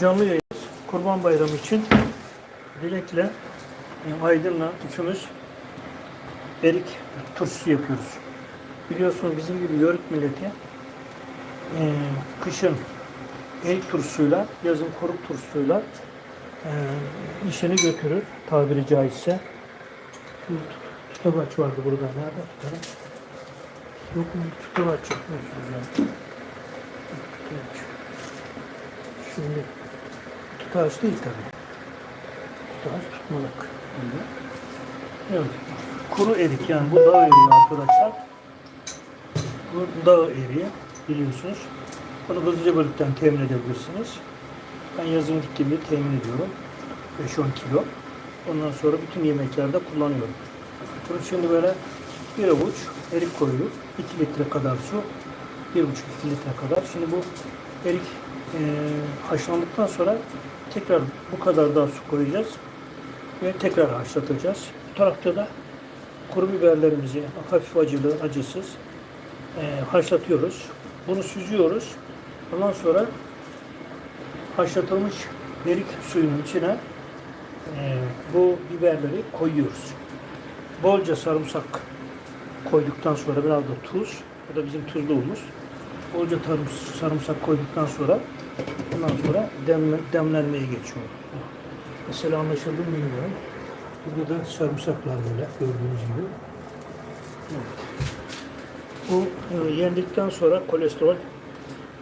canlı yayın Kurban Bayramı için Dilek'le e, Aydın'la üçümüz erik turşusu yapıyoruz. Biliyorsunuz bizim gibi yörük milleti e, kışın erik turşusuyla, yazın koruk turşusuyla e, işini götürür tabiri caizse. Tutabaç vardı burada. Nerede tutalım? Yok mu? Tutabaç. Şimdi tutaç değil tabii. Tutaç tutmalık. Evet. Kuru erik yani bu dağ eriği arkadaşlar. Bu dağ eriği biliyorsunuz. Bunu hızlıca bölükten temin edebilirsiniz. Ben yazın gittiğimde temin ediyorum. 5-10 kilo. Ondan sonra bütün yemeklerde kullanıyorum. Bunu şimdi böyle bir avuç erik koyuyor. 2 litre kadar su. 1,5-2 litre kadar. Şimdi bu erik e, haşlandıktan sonra tekrar bu kadar daha su koyacağız. Ve tekrar haşlatacağız. Bu tarafta da kuru biberlerimizi hafif acılı, acısız e, haşlatıyoruz. Bunu süzüyoruz. Ondan sonra haşlatılmış erik suyunun içine e, bu biberleri koyuyoruz. Bolca sarımsak koyduktan sonra biraz da tuz. Bu da bizim tuzluğumuz. Bolca sarımsak koyduktan sonra ondan sonra demle, demlenmeye geçiyor. Mesela anlaşıldı mı bilmiyorum. Burada da sarımsaklar böyle gördüğünüz gibi. Evet. Bu e, yendikten sonra kolesterol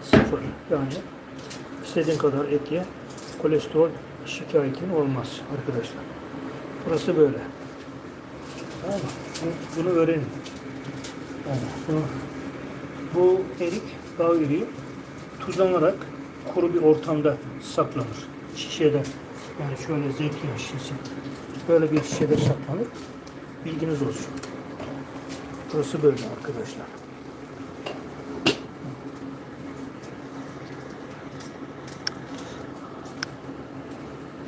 sıfır. Yani istediğin kadar et ye. Kolesterol şikayetin olmaz arkadaşlar. Burası böyle. Tamam Bunu öğrenin. Yani bunu, bu erik, eriği tuzlanarak kuru bir ortamda saklanır. Şişede. Yani şöyle zeytin şişesi. Böyle bir şişede saklanır. Bilginiz olsun. Burası böyle arkadaşlar.